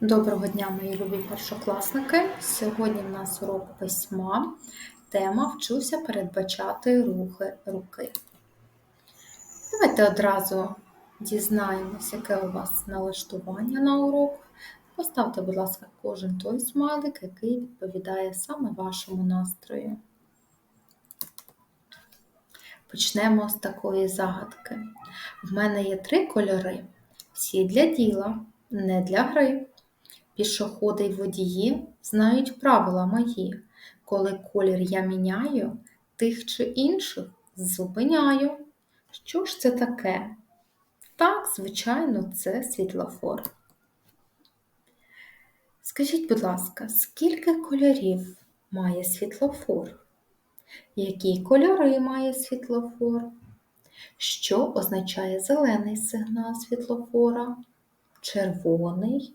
Доброго дня, мої любі першокласники! Сьогодні в нас урок письма. Тема Вчуся передбачати рухи руки. Давайте одразу дізнаємось, яке у вас налаштування на урок. Поставте, будь ласка, кожен той смайлик, який відповідає саме вашому настрою. Почнемо з такої загадки. В мене є три кольори. Всі для діла, не для гри. Пішоходи й водії знають правила мої. Коли колір я міняю, тих чи інших зупиняю. Що ж це таке? Так, звичайно, це світлофор. Скажіть, будь ласка, скільки кольорів має світлофор? Які кольори має світлофор? Що означає зелений сигнал світлофора? Червоний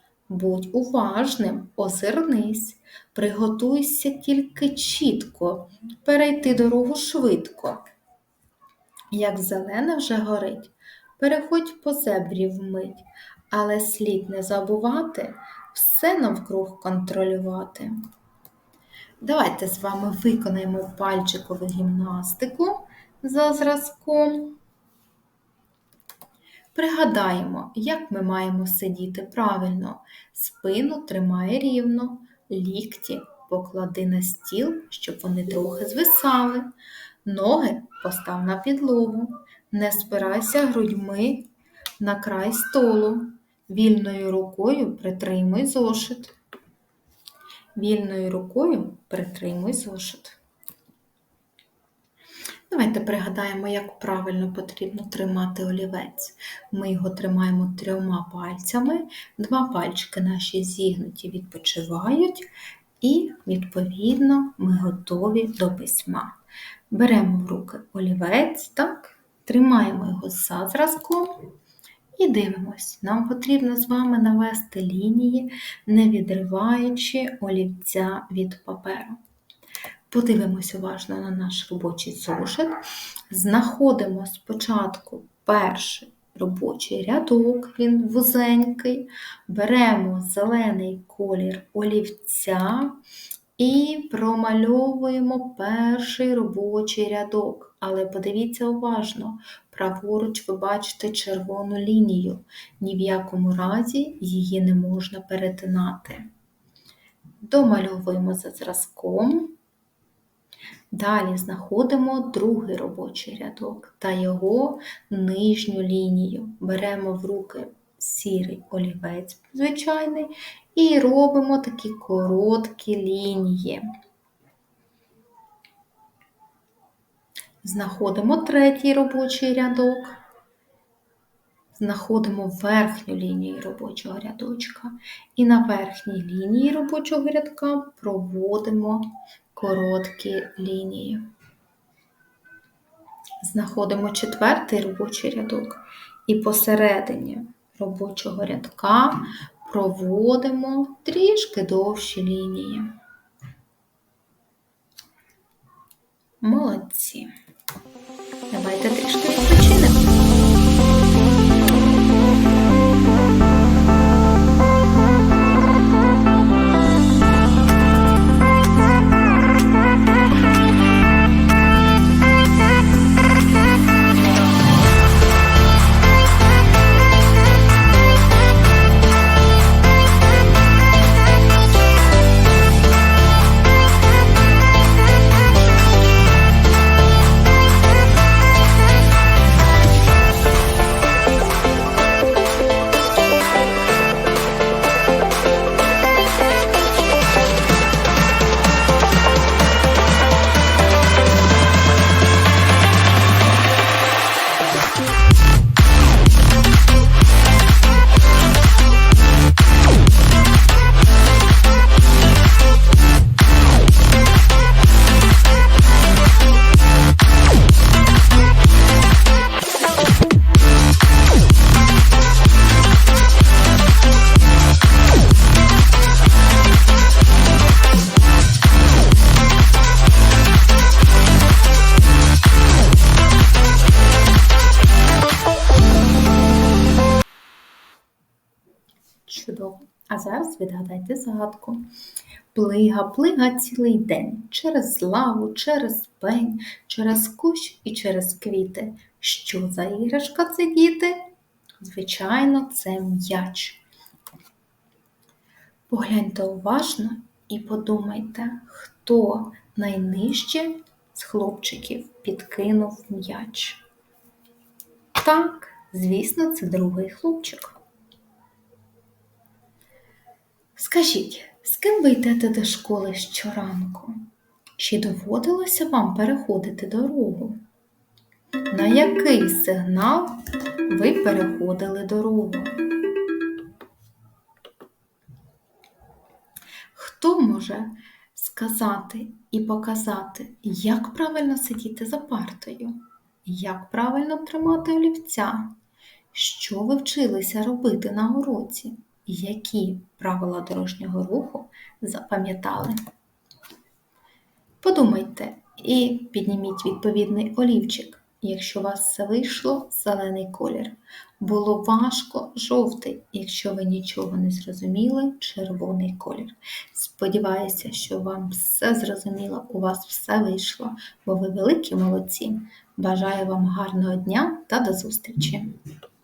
Будь уважним, озирнись, приготуйся тільки чітко, перейти дорогу швидко. Як зелене вже горить, переходь по зебрі вмить, але слід не забувати все навкруг контролювати. Давайте з вами виконаємо пальчикову гімнастику за зразком. Пригадаємо, як ми маємо сидіти правильно. Спину тримай рівно, лікті поклади на стіл, щоб вони трохи звисали. Ноги постав на підлогу, не спирайся грудьми на край столу. Вільною рукою притримуй зошит. Вільною рукою притримуй зошит. Давайте пригадаємо, як правильно потрібно тримати олівець. Ми його тримаємо трьома пальцями, два пальчики наші зігнуті відпочивають, і, відповідно, ми готові до письма. Беремо в руки олівець, так, тримаємо його за зразком і дивимось. Нам потрібно з вами навести лінії, не відриваючи олівця від паперу. Подивимось уважно на наш робочий зошит. Знаходимо спочатку перший робочий рядок, він вузенький, беремо зелений колір олівця і промальовуємо перший робочий рядок. Але подивіться уважно, праворуч ви бачите червону лінію, ні в якому разі її не можна перетинати. Домальовуємо за зразком. Далі знаходимо другий робочий рядок та його нижню лінію. Беремо в руки сірий олівець звичайний і робимо такі короткі лінії. Знаходимо третій робочий рядок, знаходимо верхню лінію робочого рядочка. І на верхній лінії робочого рядка проводимо короткі лінії. Знаходимо четвертий робочий рядок і посередині робочого рядка проводимо трішки довші лінії. Молодці. Давайте трішки зараз відгадайте загадку. Плига, плига цілий день, через лаву, через пень, через кущ і через квіти. Що за іграшка це діти? Звичайно, це м'яч. Погляньте уважно і подумайте, хто найнижче з хлопчиків підкинув м'яч. Так, звісно, це другий хлопчик. Скажіть, з ким ви йдете до школи щоранку? Чи доводилося вам переходити дорогу? На який сигнал ви переходили дорогу? Хто може сказати і показати, як правильно сидіти за партою? Як правильно тримати олівця? Що ви вчилися робити на уроці? Які правила дорожнього руху запам'ятали? Подумайте і підніміть відповідний олівчик. Якщо у вас все вийшло, зелений колір. Було важко жовтий, якщо ви нічого не зрозуміли, червоний колір. Сподіваюся, що вам все зрозуміло, у вас все вийшло, бо ви великі молодці. Бажаю вам гарного дня та до зустрічі!